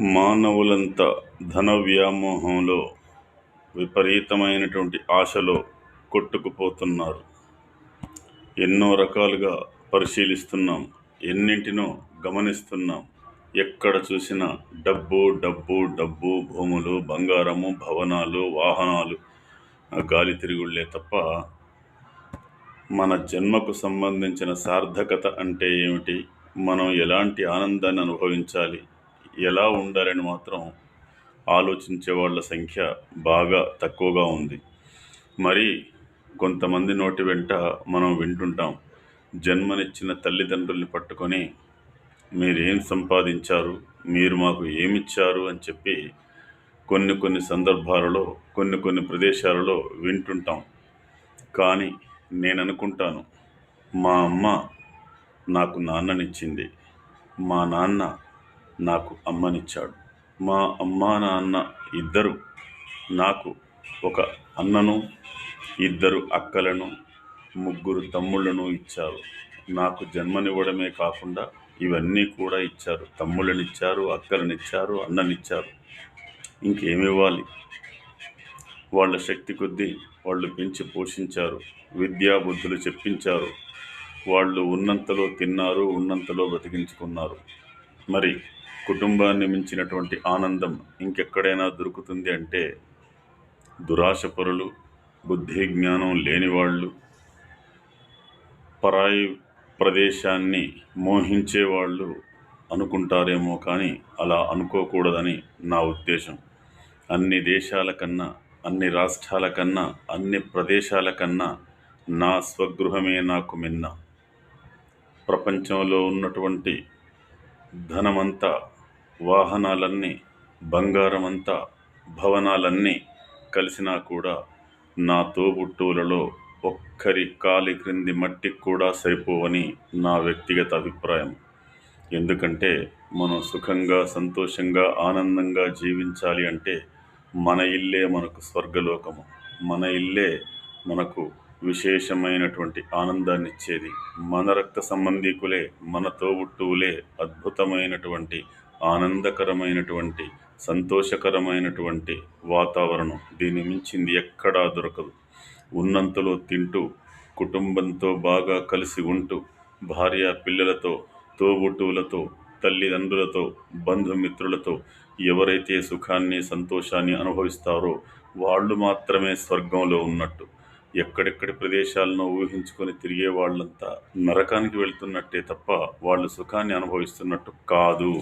మానవులంతా ధన వ్యామోహంలో విపరీతమైనటువంటి ఆశలో కొట్టుకుపోతున్నారు. ఎన్నో రకాలుగా పరిశీలిస్తున్నాం ఎన్నింటినో గమనిస్తున్నాం. ఎక్కడ చూసినా డబ్బు డబ్బు డబ్బు భూములు బంగారము భవనాలు వాహనాలు గాలి తిరుగుళ్ళే తప్ప మన జన్మకు సంబంధించిన సార్థకత అంటే ఏమిటి? మనం ఎలాంటి ఆనందాన్ని అనుభవించాలి? ఎలా ఉండాలని మాత్రం ఆలోచించే వాళ్ళ సంఖ్య బాగా తక్కువగా ఉంది. మరి కొంతమంది నోటి వెంట మనం వింటుంటాం జన్మనిచ్చిన తల్లిదండ్రుల్ని పట్టుకొని మీరేం సంపాదించారు మీరు మాకు ఏమిచ్చారు అని చెప్పి కొన్ని కొన్ని సందర్భాలలో కొన్ని కొన్ని ప్రదేశాలలో వింటుంటాం. కానీ నేను అనుకుంటాను మా అమ్మ నాకు నాన్ననిచ్చింది మా నాన్న నాకు అమ్మనిచ్చాడు. మా అమ్మ నాన్న ఇద్దరు నాకు ఒక అన్నను ఇద్దరు అక్కలను ముగ్గురు తమ్ముళ్ళను ఇచ్చారు. నాకు జన్మనివ్వడమే కాకుండా ఇవన్నీ కూడా ఇచ్చారు. తమ్ముళ్ళనిచ్చారు అక్కలనిచ్చారు అన్ననిచ్చారు. ఇంకేమివ్వాలి? వాళ్ళ శక్తి కొద్దీ వాళ్ళు పెంచి పోషించారు. విద్యా బుద్ధులు చెప్పించారు. వాళ్ళు ఉన్నంతలో తిన్నారు ఉన్నంతలో బ్రతికించుకున్నారు. మరి కుటుంబాన్ని మించినటువంటి ఆనందం ఇంకెక్కడైనా దొరుకుతుంది అంటే దురాశపరులు బుద్ధి జ్ఞానం లేని వాళ్ళు పరాయి ప్రదేశాన్ని మోహించే వాళ్ళు అనుకుంటారేమో కానీ అలా అనుకోకూడదని నా ఉద్దేశం. అన్ని దేశాల కన్నా అన్ని రాష్ట్రాల కన్నా అన్ని ప్రదేశాల కన్నా నా స్వగృహమే నాకు మిన్న. ప్రపంచంలో ఉన్నటువంటి ధనమంతా వాహనాలన్నీ బంగారమంతా భవనాలన్నీ కలిసినా కూడా నా తోబుట్టువులలో ఒక్కరి కాలి క్రింది మట్టికి కూడా సరిపోవని నా వ్యక్తిగత అభిప్రాయం. ఎందుకంటే మనం సుఖంగా సంతోషంగా ఆనందంగా జీవించాలి అంటే మన ఇల్లే మనకు స్వర్గలోకము. మన ఇల్లే మనకు విశేషమైనటువంటి ఆనందాన్ని ఇచ్చేది మన రక్త సంబంధీకులే మన తోబుట్టువులే అద్భుతమైనటువంటి ఆనందకరమైనటువంటి సంతోషకరమైనటువంటి వాతావరణం దీన్ని మించింది ఎక్కడా దొరకదు. ఉన్నంతలో తింటూ కుటుంబంతో బాగా కలిసి ఉంటూ భార్య పిల్లలతో తోబుట్టువులతో తల్లిదండ్రులతో బంధుమిత్రులతో ఎవరైతే సుఖాన్ని సంతోషాన్ని అనుభవిస్తారో వాళ్ళు మాత్రమే స్వర్గంలో ఉన్నట్టు. ఎక్కడెక్కడి ప్రదేశాలను ఊహించుకొని తిరిగే వాళ్ళంతా నరకానికి వెళ్తున్నట్టే తప్ప వాళ్ళు సుఖాన్ని అనుభవిస్తున్నట్టు కాదు.